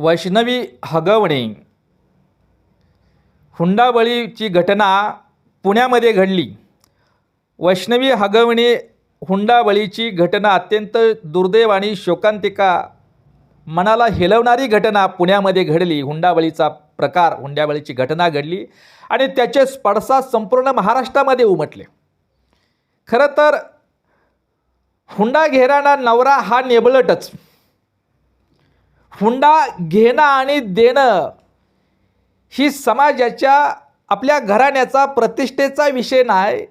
वैष्णवी हगवणे. हुंडाबळीची घटना पुण्यामध्ये घडली. वैष्णवी हगवणे हुंडाबळीची घटना अत्यंत दुर्दैव आणि शोकांतिका. मनाला हेलवणारी घटना पुण्यामध्ये घडली. हुंडाबळीचा प्रकार हुंडाबळीची घटना घडली आणि त्याचे पडसाद संपूर्ण महाराष्ट्रामध्ये उमटले. खरं तर हुंडा घेराणा नवरा हा नेबलटच. हुंडा घेणं आणि देणं ही समाजाच्या आपल्या घराण्याचा प्रतिष्ठेचा विषय नाही.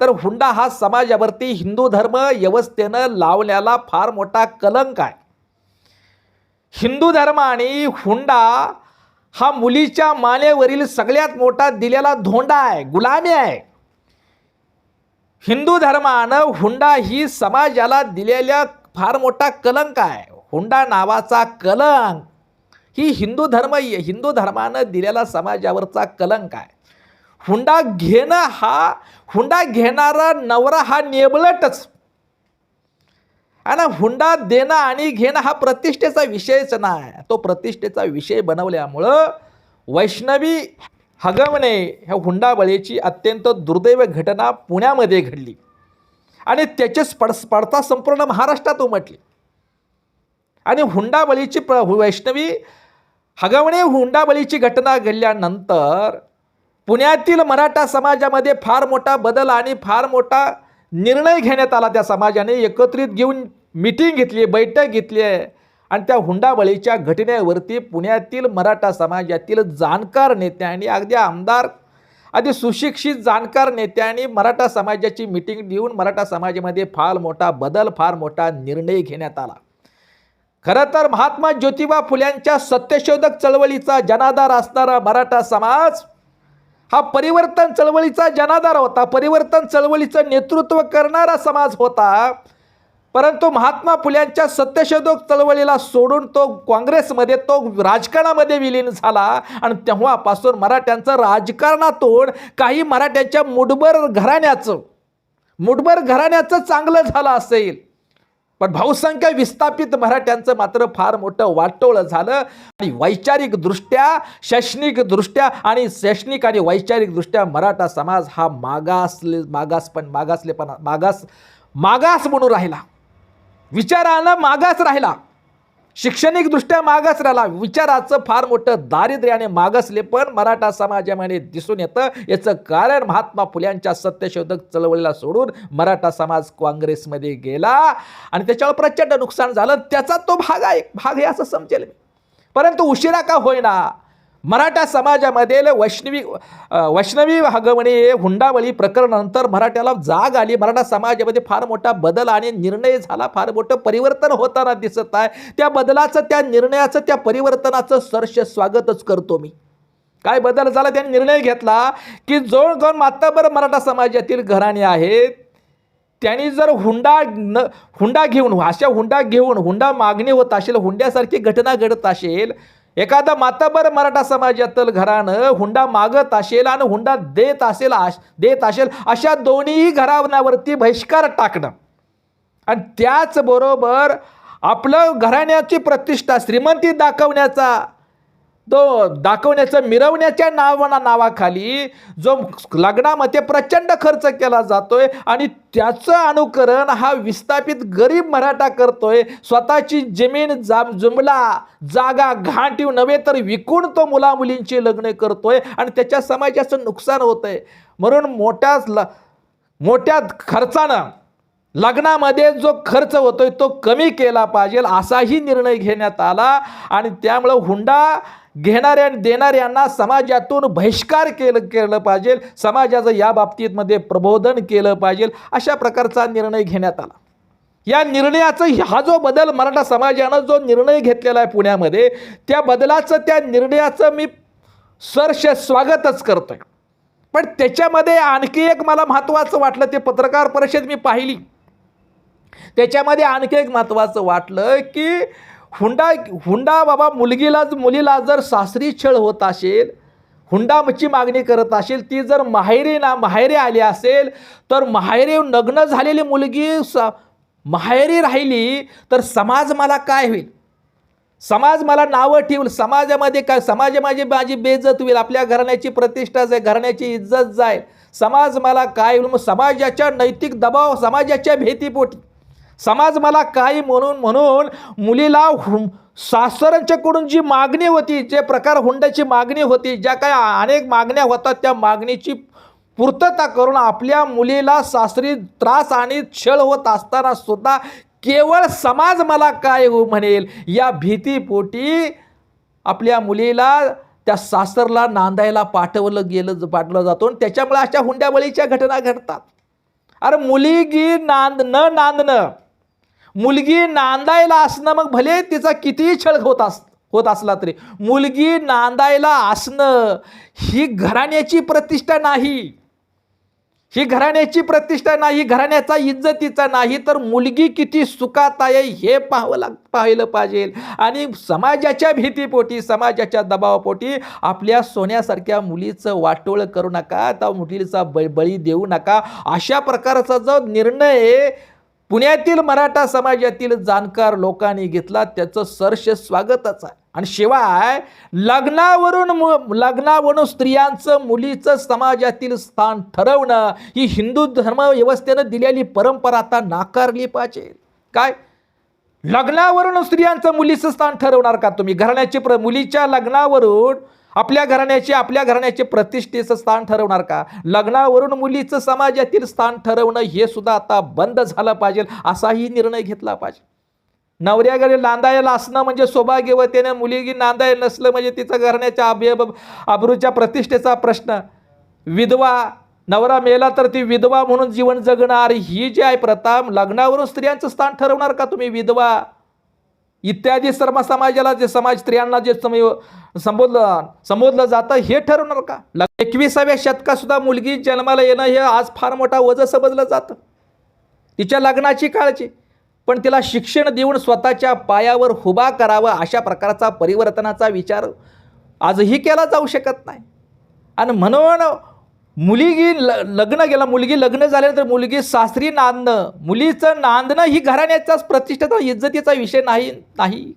तर हुंडा हा समाजावरती हिंदू धर्म व्यवस्थेनं लावण्याला फार मोठा कलंक आहे. हिंदू धर्म आणि हुंडा हा मुलीच्या मानेवरील सगळ्यात मोठा दिलेला धोंडा आहे गुलामी आहे. हिंदू धर्मानं हुंडा ही समाजाला दिलेल्या फार मोठा कलंक आहे. हुंडा नावाचा कलंक. ही हिंदू धर्म हिंदू धर्मानं दिलेला समाजावरचा कलंक आहे. हुंडा घेणं हा हुंडा घेणारा नवरा हा नेबलटच. आणि हुंडा देणं आणि घेणं हा प्रतिष्ठेचा विषयच नाही. तो प्रतिष्ठेचा विषय बनवल्यामुळं वैष्णवी हगवणे ह्या हुंडाबळीची अत्यंत दुर्दैव घटना पुण्यामध्ये घडली. आणि त्याचे स्पड स्पर्धा संपूर्ण महाराष्ट्रात उमटली. आणि हुंडाबळीची प्र वैष्णवी हगवणे हुंडाबळीची घटना घडल्यानंतर पुण्यातील मराठा समाजामध्ये फार मोठा बदल आणि फार मोठा निर्णय घेण्यात आला. त्या समाजाने एकत्रित घेऊन मिटिंग घेतली बैठक घेतली आहे. आणि त्या हुंडाबळीच्या घटनेवरती पुण्यातील मराठा समाजातील जाणकार नेत्यांनी अगदी आमदार अगदी सुशिक्षित जाणकार नेत्यांनी मराठा समाजाची मिटिंग देऊन मराठा समाजामध्ये फार मोठा बदल फार मोठा निर्णय घेण्यात आला. खरं तर महात्मा ज्योतिबा फुल्यांच्या सत्यशोधक चळवळीचा जनाधार असणारा मराठा समाज हा परिवर्तन चळवळीचा जनाधार होता. परिवर्तन चळवळीचं नेतृत्व करणारा समाज होता. परंतु महात्मा फुल्यांच्या सत्यशोधक चळवळीला सोडून तो काँग्रेसमध्ये तो राजकारणामध्ये विलीन झाला आणि तेव्हापासून मराठ्यांचं राजकारणातून काही मराठ्यांच्या मुठभर घराण्याचं मुठभर घराण्याचं चांगलं झालं असेल. पण बहुसंख्य विस्थापित मराठ्यांचं मात्र फार मोठं वाटोळं झालं. आणि वैचारिकदृष्ट्या शैक्षणिकदृष्ट्या आणि शैक्षणिक आणि वैचारिकदृष्ट्या मराठा समाज हा मागासले मागास पण मागासलेपणा मागास मागास म्हणून राहिला. विचारानं मागास राहिला. शिक्षणिकदृष्ट्या मागास राहिला. विचाराचं फार मोठं दारिद्र्य आणि मागासले पण मराठा समाजामध्ये दिसून येतं. याचं कारण महात्मा फुल्यांच्या सत्यशोधक चळवळीला सोडून मराठा समाज काँग्रेसमध्ये गेला. आणि त्याच्यावर प्रचंड नुकसान झालं. त्याचा तो भाग आहे. भाग आहे असं समजेल परंतु उशिरा का होईना मराठा समाजामध्ये वैष्णवी वैष्णवी हगवणे हुंडावळी प्रकरणानंतर मराठ्याला जाग आली. मराठा समाजामध्ये फार मोठा बदल आणि निर्णय झाला. फार मोठं परिवर्तन होताना दिसत आहे. त्या बदलाचं त्या निर्णयाचं त्या परिवर्तनाचं सरश स्वागतच करतो मी. काय बदल झाला? त्यांनी निर्णय घेतला की जो कोण मातबर मराठा समाजातील घराणे आहेत. त्यांनी जर हुंडा न हुंडा घेऊन अशा हुंडा घेऊन हुंडा मागणी होत असेल हुंड्यासारखी घटना घडत असेल एखादा माताबर मराठा समाजातील घरानं हुंडा मागत असेल आणि हुंडा देत असेल आश- देत असेल अशा दोन्ही घरावरती बहिष्कार टाकणं. आणि त्याचबरोबर आपलं घराण्याची प्रतिष्ठा श्रीमंती दाखवण्याचा तो दाखवण्याचं मिरवण्याच्या नावाना नावाखाली जो लग्नामध्ये प्रचंड खर्च केला जातोय आणि त्याचं अनुकरण हा विस्थापित गरीब मराठा करतोय. स्वतःची जमीन जा जुमला जागा घाण ठेवून नव्हे तर विकून तो मुला मुलींची लग्न करतोय आणि त्याच्या समाजाचं नुकसान होतंय. म्हणून मोठ्या ल मोठ्या खर्चानं लग्नामध्ये जो खर्च होतोय तो कमी केला पाहिजे असाही निर्णय घेण्यात आला आणि त्यामुळं हुंडा घेणाऱ्या देणाऱ्यांना समाजातून बहिष्कार केलं केलं पाहिजे. समाजाचं या बाबतीतमध्ये प्रबोधन केलं पाहिजे. अशा प्रकारचा निर्णय घेण्यात आला. या निर्णयाचं हा जो बदल मराठा समाजानं जो निर्णय घेतलेला आहे पुण्यामध्ये त्या बदलाचं त्या निर्णयाचं मी सरश स्वागतच करतोय. पण त्याच्यामध्ये आणखी एक मला महत्त्वाचं वाटलं ते पत्रकार परिषद मी पाहिली. त्याच्यामध्ये आणखी एक महत्त्वाचं वाटलं की हुंडा हुंडा बाबा मुलगीला मुलीला जर सासरी छळ होत असेल हुंडाची मागणी करत असेल ती जर माहेरी ना माहेरी आली असेल तर माहेरी नग्न झालेली मुलगी स माहेरी राहिली तर समाज मला काय होईल? समाज मला नावं ठेवल समाजामध्ये काय समाज माझी माझी बेजत होईल आपल्या घराण्याची प्रतिष्ठा जाईल घराण्याची इज्जत जाईल. समाज मला काय होईल? मग समाजाच्या नैतिक दबाव समाजाच्या भेतीपोटी. समाज मला काही म्हणून म्हणून मुलीला हु सासऱ्यांच्याकडून जी मागणी होती जे प्रकार हुंड्याची मागणी होती ज्या काही अनेक मागण्या होतात त्या मागणीची पूर्तता करून आपल्या मुलीला सासरी त्रास आणि छळ होत असताना सुद्धा केवळ समाज मला काय हो म्हणेल या भीतीपोटी आपल्या मुलीला त्या सासरला नांदायला पाठवलं गेलं पाठवलं जातो आणि त्याच्यामुळे अशा हुंड्याबळीच्या घटना घडतात. अरे मुलीगी नांद न नांदणं मुलगी नांदायला असणं मग भले तिचा कितीही छळ होत अस होत असला तरी. मुलगी नांदायला असणं ही घराण्याची प्रतिष्ठा नाही. ही घराण्याची प्रतिष्ठा नाही घराण्याचा इज्जतीचा नाही तर मुलगी किती सुखात आहे हे पाहावं लाग पाहिलं पाहिजे. आणि समाजाच्या भीतीपोटी समाजाच्या दबावापोटी आपल्या सोन्यासारख्या मुलीचं वाटोळ करू नका त्या मुलीचा ब बळी देऊ नका. अशा प्रकारचा जो निर्णय पुण्यातील मराठा समाजातील जाणकार लोकांनी घेतला त्याचं सरश स्वागतच आहे. आणि शिवाय लग्नावरून मु- लग्नावरून स्त्रियांचं मुलीचं समाजातील स्थान ठरवणं ही हिंदू धर्म व्यवस्थेनं दिलेली परंपरा आता नाकारली पाहिजे. काय? लग्नावरून स्त्रियांचं मुलीचं स्थान ठरवणार का तुम्ही? घराण्याची प्र मुलीच्या लग्नावरून आपल्या घराण्याचे आपल्या घराण्याचे प्रतिष्ठेचं स्थान ठरवणार का? लग्नावरून मुलीचं समाजातील स्थान ठरवणं हे सुद्धा आता बंद झालं पाहिजे असाही निर्णय घेतला पाहिजे. नवऱ्याकडे नांदायला असणं म्हणजे सौभाग्यवतेने मुलगी नांदायला नसलं म्हणजे तिचं घराण्याच्या अभि अब्रूच्या प्रतिष्ठेचा प्रश्न. विधवा नवरा मेला तर ती विधवा म्हणून जीवन जगणार ही जी आहे प्रथा लग्नावरून स्त्रियांचं स्थान ठरवणार का तुम्ही विधवा? इत्यादी सर्व समाजाला जे समाज स्त्रियांना जे सम- संबोधलं संबोधलं जातं हे ठरवणार का? एकविसाव्या शतकात सुद्धा मुलगी जन्माला येणं हे आज फार मोठा वजं समजलं जातं. तिच्या लग्नाची काळजी. पण तिला शिक्षण देऊन स्वतःच्या पायावर उभा करावं अशा प्रकारचा परिवर्तनाचा विचार आजही केला जाऊ शकत नाही. आणि म्हणून मुलगी ल लग्न गेला मुलगी लग्न झाले तर मुलगी सासरी नांदणं मुलीचं नांदणं ही घराण्याचाच प्रतिष्ठेचा इज्जतीचा विषय नाही नाही.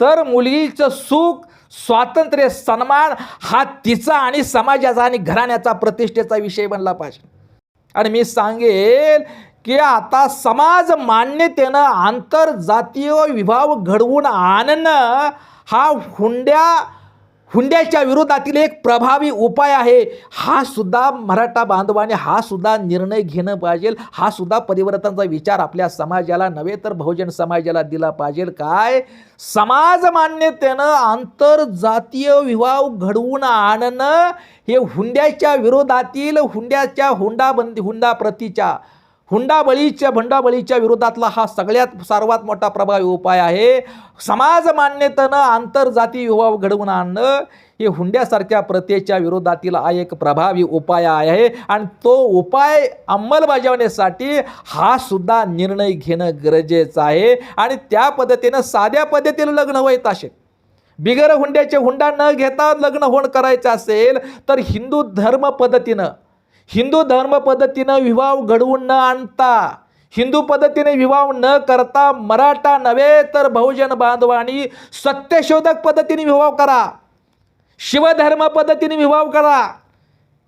तर मुलगीचं सुख स्वातंत्र्य सन्मान हा तिचा आणि समाजाचा आणि घराण्याचा प्रतिष्ठेचा विषय बनला पाहिजे. आणि मी सांगेल की आता समाज मान्यतेनं आंतरजातीय विभाव घडवून आणणं हा हुंड्या हुंड्याच्या विरोधातील एक प्रभावी उपाय आहे. हा सुद्धा मराठा बांधवाने हा सुद्धा निर्णय घेणं पाहिजे. हा सुद्धा परिवर्तनाचा विचार आपल्या समाजाला नव्हे तर बहुजन समाजाला दिला पाहिजे. काय? समाज मान्यतेनं आंतरजातीय विवाह घडवून आणणं हे हुंड्याच्या विरोधातील हुंड्याच्या हुंडाबंदी हुंडा प्रतीच्या हुंडाबळीच्या भंडाबळीच्या विरोधातला हा सगळ्यात सर्वात मोठा प्रभावी उपाय आहे. समाज मान्यतेनं आंतरजाती विवाह घडवून आणणं हे हुंड्यासारख्या प्रथेच्या विरोधातील हा एक प्रभावी उपाय आहे. आणि तो उपाय अंमलबजावण्यासाठी हा सुद्धा निर्णय घेणं गरजेचं आहे. आणि त्या पद्धतीनं साध्या पद्धतीनं लग्न होत असेल. बिगर हुंड्याचे हुंडा न घेता लग्न होण करायचं असेल तर हिंदू धर्म पद्धतीनं हिंदू धर्म पद्धतीनं विवाह घडवून न आणता हिंदू पद्धतीने विवाह न करता मराठा नव्हे तर बहुजन बांधवांनी सत्यशोधक पद्धतीने विवाह करा. शिवधर्म पद्धतीने विवाह करा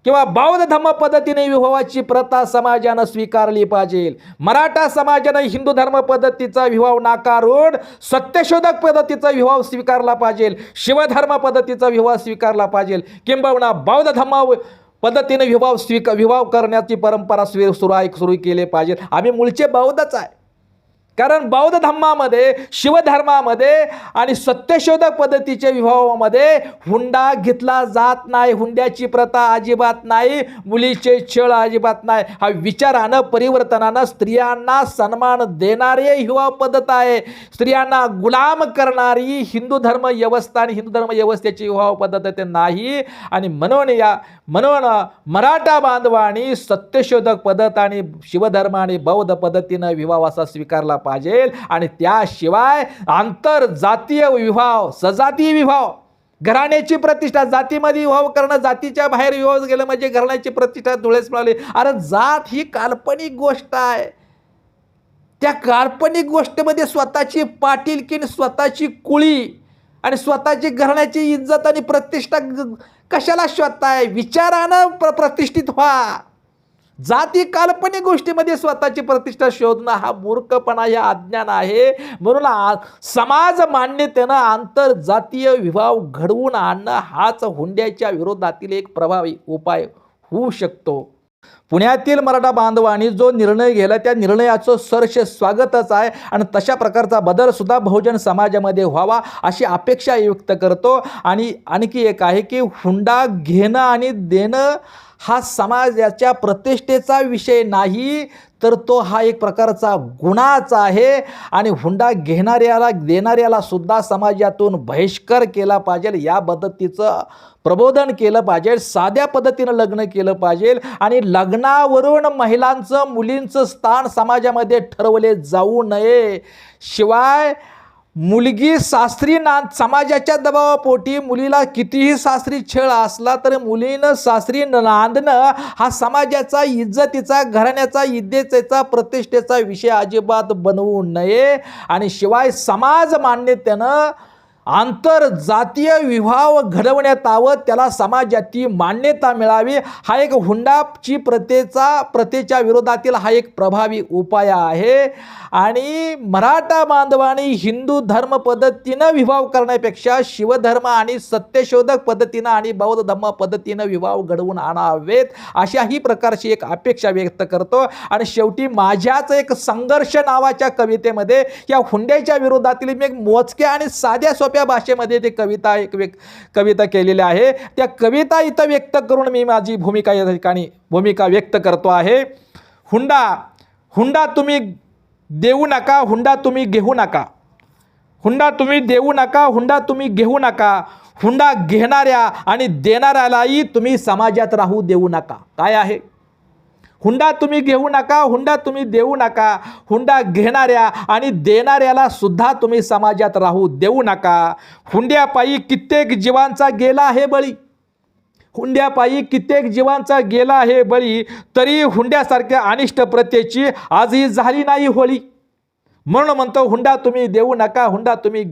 किंवा बौद्ध धर्म पद्धतीने विवाहाची प्रथा समाजानं स्वीकारली पाहिजे. मराठा समाजानं हिंदू धर्म पद्धतीचा विवाह नाकारून सत्यशोधक पद्धतीचा विवाह स्वीकारला पाहिजे. शिवधर्म पद्धतीचा विवाह स्वीकारला पाहिजे. किंबहुना बौद्ध धर्म पद्धतीने विवाह स्वीक विवाह करण्याची परंपरा स्वी सुरू आहे सुरू केले पाहिजे. आम्ही मूळचे बौद्धच आहे. कारण बौद्ध धर्मामध्ये शिवधर्मामध्ये आणि सत्यशोधक पद्धतीच्या विभावामध्ये हुंडा घेतला जात नाही. हुंड्याची प्रथा अजिबात नाही मुलीचे छळ अजिबात नाही. हा विचारानं परिवर्तनानं स्त्रियांना सन्मान देणारी विवाह पद्धत आहे. स्त्रियांना गुलाम करणारी हिंदू धर्म व्यवस्था आणि हिंदू धर्म व्यवस्थेची विवाह पद्धत ते नाही. आणि म्हणून या म्हणून मराठा बांधवांनी सत्यशोधक पद्धत आणि शिवधर्म आणि बौद्ध पद्धतीनं विवाह असा स्वीकारला पाहिजे. आणि त्याशिवाय आंतरजातीय विवाह सजातीय विवाह घराण्याची प्रतिष्ठा जातीमध्ये विवाह करणं जातीच्या बाहेर विवाह गेलं म्हणजे घराण्याची प्रतिष्ठा धुळेस मिळाली. अरे जात ही काल्पनिक गोष्ट आहे. त्या काल्पनिक गोष्टीमध्ये स्वतःची पाटीलकीन स्वतःची कुळी आणि स्वतःची घराण्याची इज्जत आणि प्रतिष्ठा कशाला शोधताय विचारानं प्र प्रतिष्ठित व्हा. जाती काल्पनिक गोष्टीमध्ये स्वतःची प्रतिष्ठा शोधणं हा मूर्खपणा हे अज्ञान आहे. म्हणून आ- समाज मान्यतेनं आंतरजातीय विवाह घडवून आणणं हाच हुंड्याच्या विरोधातील एक प्रभावी उपाय होऊ शकतो. पुण्यातील मराठा बांधवांनी जो निर्णय घेला त्या निर्णयाचं सरसे स्वागतच आहे आणि तशा प्रकारचा बदल सुद्धा बहुजन समाजामध्ये व्हावा अशी अपेक्षा व्यक्त करतो. आणि आणखी एक आहे की हुंडा घेणं आणि देणं हा समाजाच्या प्रतिष्ठेचा विषय नाही तर तो हा एक प्रकारचा गुणाच आहे. आणि हुंडा घेणाऱ्याला देणाऱ्याला सुद्धा समाजातून बहिष्कार केला पाहिजे. या पद्धतीचं प्रबोधन केलं पाहिजे. साध्या पद्धतीनं लग्न केलं पाहिजे. आणि लग्नावरून महिलांचं मुलींचं स्थान समाजामध्ये ठरवले जाऊ नये. शिवाय मुलगी सासरी ना समाजाच्या दबावापोटी मुलीला कितीही सासरी छळ असला तर मुलीनं सासरी नांदणं हा समाजाचा इज्जतीचा घराण्याचा इज्जतीचा प्रतिष्ठेचा विषय अजिबात बनवू नये. आणि शिवाय समाज मान्यतेनं आंतरजातीय विवाह घडवण्यात यावं त्याला समाजाची मान्यता मिळावी हा एक हुंडाची प्रथेचा प्रथेच्या विरोधातील हा एक प्रभावी उपाय आहे. आणि मराठा बांधवांनी हिंदू धर्म पद्धतीनं विवाह करण्यापेक्षा शिवधर्म आणि सत्यशोधक पद्धतीनं आणि बौद्ध धर्म पद्धतीनं विवाह घडवून आणावेत अशाही प्रकारची एक अपेक्षा व्यक्त करतो. आणि शेवटी माझ्याच एक संघर्ष नावाच्या कवितेमध्ये या हुंड्याच्या विरोधातील मी एक मोजक्या आणि साध्या सोप्या भाषेमध्ये ते कविता एक व्यक् कविता केलेली आहे. त्या कविता इथं व्यक्त करून मी माझी भूमिका या ठिकाणी भूमिका व्यक्त करतो आहे. हुंडा हुंडा तुम्ही देऊ नका हुंडा तुम्ही घेऊ नका. हुंडा तुम्ही देऊ नका हुंडा तुम्ही घेऊ नका. हुंडा घेणाऱ्या आणि देणाऱ्यालाही तुम्ही समाजात राहू देऊ नका. काय आहे? हुंडा तुम्ही घेऊ नका हुंडा तुम्ही देऊ नका. हुंडा घेणाऱ्या आणि देणाऱ्याला सुद्धा तुम्ही समाजात राहू देऊ नका. हुंड्यापायी कित्येक जीवांचा गेला आहे बळी. हुंड्यापायी कित्येक जीवांचा गेला आहे बळी तरी हुंड्यासारख्या अनिष्ट प्रत्येची आजही झाली नाही होळी. म्हणून म्हणतो हुंडा तुम्ही देऊ नका हुंडा तुम्ही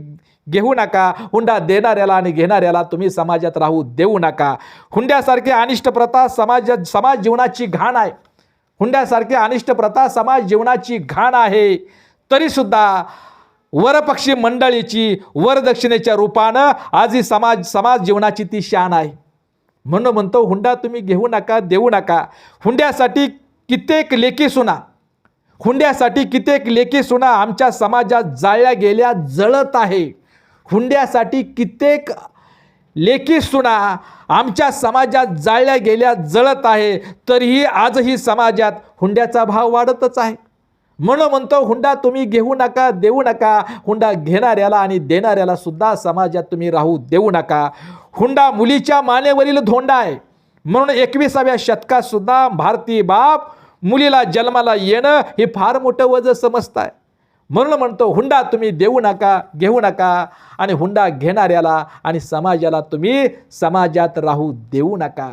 घेऊ नका हुंडा देणाऱ्याला आणि घेणाऱ्याला तुम्ही समाजात राहू देऊ नका. हुंड्यासारखी अनिष्ट प्रथा समाज समाज जीवनाची घाण आहे. हुंड्यासारखे अनिष्ट प्रथा समाज जीवनाची घाण आहे. तरीसुद्धा वरपक्षी मंडळीची वरदक्षिणेच्या रूपानं आजही समाज समाज जीवनाची ती शान आहे. म्हणून म्हणतो हुंडा तुम्ही घेऊ नका देऊ नका. हुंड्यासाठी कित्येक लेखी सुना. हुंड्यासाठी कित्येक लेखी सुना आमच्या समाजात जाळल्या गेल्या जळत आहे. हुंड्यासाठी कित्येक लेखी सुना आमच्या समाजात जाळल्या गेल्या जळत आहे तरीही आजही समाजात हुंड्याचा भाव वाढतच आहे. म्हणून म्हणतो हुंडा तुम्ही घेऊ नका देऊ नका. हुंडा घेणाऱ्याला आणि देणाऱ्याला सुद्धा समाजात तुम्ही राहू देऊ नका. हुंडा मुलीच्या मानेवरील धोंडा आहे. म्हणून एकविसाव्या शतकात सुद्धा भारतीय बाप मुलीला जन्माला येणं हे फार मोठं वज समजत आहे म्हणून म्हणतो हुंडा तुम्ही देऊ नका घेऊ नका आणि हुंडा घेणाऱ्याला आणि समाजाला तुम्ही समाजात राहू देऊ नका.